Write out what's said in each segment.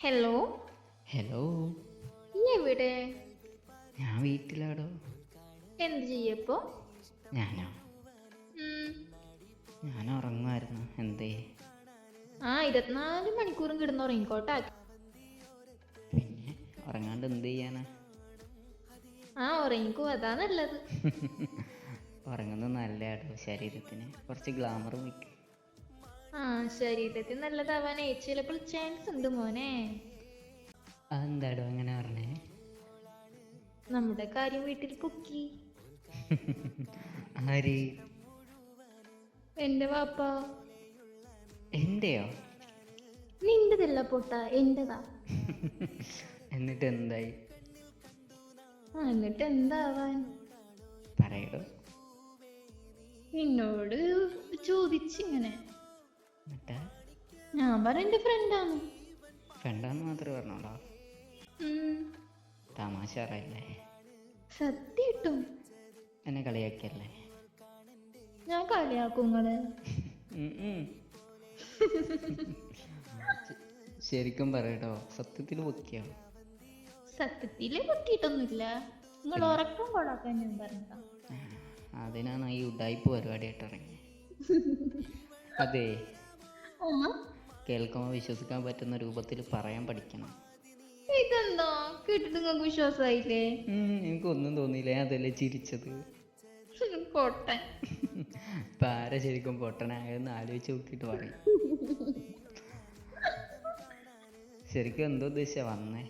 Hello hello നീ എവിടെ? ഞാൻ വീട്ടിലാടോ. എന്ത് ചെയ്യപ്പോ ഞാനോ. ഞാൻ ഉറങ്ങുമായിരുന്നു എന്തേ? ആ ഇരുപത്തിനാല് മണിക്കൂറും കിടന്ന് ഉറങ്ങിക്കോട്ടാ. പിന്നെ ഉറങ്ങാണ്ട് എന്ത് ചെയ്യാനാ? ആ ഉറങ്ങിക്കോ. അതാ നല്ലത്. ഉറങ്ങുന്നത് നല്ലതാട്ടോ ശരീരത്തിന്. കുറച്ച് ഗ്ലാമർ വയ്ക്കും ആ ശരീരത്തിൽ നല്ലതാവാനേ ചിലപ്പോൾ ചാൻസ് ഉണ്ട് മോനെ. എന്താടോ അങ്ങനെ പറഞ്ഞേ? നമ്മുടെ കാര്യം വീട്ടിൽ പൊക്കി ആര്? എന്റെ വാപ്പ. എന്റെയോ? നിന്റെതല്ല പൊട്ട എന്റെതാ. എന്നിട്ട് എന്തായി എന്നിട്ട് എന്താവാൻ പറയടോ. നിന്നോട് ചോദിച്ചിങ്ങനെ. ഞാൻ പറ ഫ്രണ്ടാണ് ഫ്രണ്ടാന്ന് മാത്രമേ പറഞ്ഞോളോ. തമാശ പറയല്ലേ? സത്യട്ടും എന്നെ കളിയാക്കിയല്ലേ? ഞാൻ കളിയാക്കും നിങ്ങൾ. ശരിക്കും പറയട്ടോ സത്യത്തിൽ പൊക്കിയോ? സത്യത്തിൽ പൊക്കിയിട്ടൊന്നുമില്ല. നിങ്ങൾ ഉറക്കം കൊള്ളാക്കാൻ ഞാൻ പറഞ്ഞതാ. അതിനാണ് ഈ ഉഡായിപ്പ് പരിപാടിയായിട്ട് ഇറങ്ങിയത്. അതെ കേൾക്കുമ്പോൾ വിശ്വസിക്കാൻ പറ്റുന്ന രൂപത്തിൽ പറയാൻ പഠിക്കണം. ഇതെന്താ? കേട്ടിട്ട് നിങ്ങൾക്ക് വിശ്വാസമായില്ലേ? എനിക്കൊന്നും തോന്നിയില്ല. ഞാൻ അതല്ലേ ചിരിച്ചത്. പൊട്ടൻ. പാര ശരിക്കും പൊട്ടനായെന്ന് ആലോചിച്ച് നോക്കിയിട്ട് പറയും. ശരിക്കും എന്തോ ഉദ്ദേശിച്ച വന്നേ?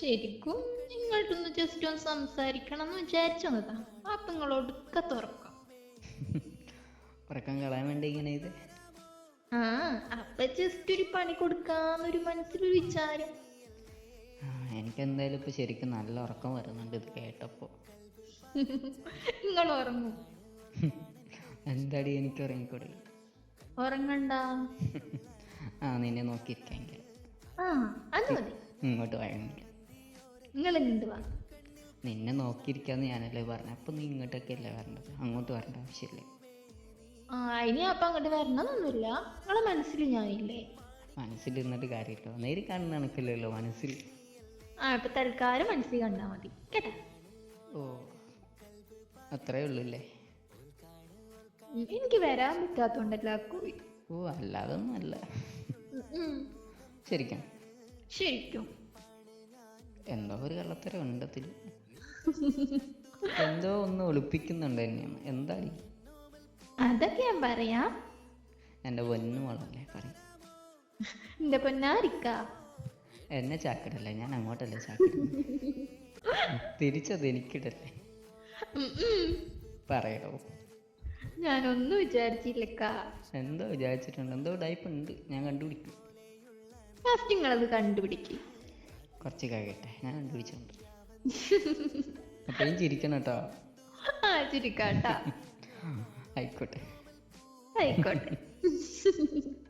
ശരിക്കും നിങ്ങൾട്ടൊന്ന് ജസ്റ്റ് ഒന്ന് സംസാരിക്കണം എന്ന് വിചാരിച്ചു വന്നതാ അപ്പൊ നിങ്ങളൊടുക്ക തുറക്കാം. ഉറക്കം കളയാൻ വേണ്ടി ഇങ്ങനെ ഇത്. ആ അപ്പൊ ജസ്റ്റ് ഒരു പണി കൊടുക്കാന്നൊരു മനസ്സിലൊരു വിചാരം. ആ, എനിക്കെന്തായാലും ഇപ്പൊ ശരിക്കും നല്ല ഉറക്കം വരുന്നുണ്ട് ഇത് കേട്ടപ്പോ. നിങ്ങൾ ഉറങ്ങും. എന്താടി എനിക്ക് ഉറങ്ങിക്കൂടി? ഉറങ്ങണ്ട. ആ നിന്നെ നോക്കിയിരിക്കെങ്കിൽ ഇങ്ങോട്ട് വഴങ്ങില്ല നിങ്ങൾ ഇങ്ങോട്ട് വാ. നിന്നെ നോക്കിയിരിക്കാന്ന് ഞാനല്ലേ പറഞ്ഞു. അപ്പൊ നീ ഇങ്ങോട്ടൊക്കെ അല്ലേ വരേണ്ടത്? അങ്ങോട്ട് വരേണ്ട ആവശ്യമില്ല. ആ ഇനി അപ്പൊ അങ്ങോട്ട് വരണമെന്നൊന്നുമില്ല നിങ്ങളെ മനസ്സിൽ ഞാനില്ലേ? മനസ്സിലിരുന്നിട്ട് കാര്യമില്ല. നേരി കാണുന്ന കണക്കില്ലല്ലോ മനസ്സിൽ. ആ ഇപ്പൊ തൽക്കാലം മനസ്സിൽ കണ്ടാ മതി. കേട്ടാ? ഓ അത്രേ ഉള്ളൂല്ലേ? ഉം, എനിക്ക് വരാൻ പറ്റാത്തോണ്ടല്ല പോയി ഓ അല്ലാതൊന്നും അല്ല. ശരിക്കും. ശരിക്കും. എന്തോ ഒരു കള്ളത്തരം ഉണ്ട് അതിൽ എന്തോ ഒന്ന് ഒളിപ്പിക്കുന്നുണ്ട് എന്നെയാണ് എന്താടി അതൊക്കെ ഞാൻ പറയാം. എന്റെ പൊന്നു വളല്ലേ പറയും. എന്റെ പൊന്നാരിക്ക. എന്നെ ചാക്കിടല്ലേ ഞാൻ അങ്ങോട്ടല്ലേ ചാക്കിട തിരിച്ചത് എനിക്കിടല്ലേ? ഉം, ഉം. പറയടോ ഞാനൊന്നും വിചാരിച്ചില്ലക്ക. എന്തോ വിചാരിച്ചിട്ടുണ്ട് എന്തോ ടൈപ്പ് ഉണ്ട് ഞാൻ കണ്ടുപിടിക്കും. ഫസ്റ്റ് നിങ്ങളത് കണ്ടുപിടിക്ക്. കുറച്ച് കഴിയട്ടെ ഞാൻ കണ്ടുപിടിച്ചോണ്ട് അപ്പോഴും ചിരിക്കണം കേട്ടോ. ആ ചിരിക്കാട്ടാ ആയിക്കോട്ടെ. ആയിക്കോട്ടെ.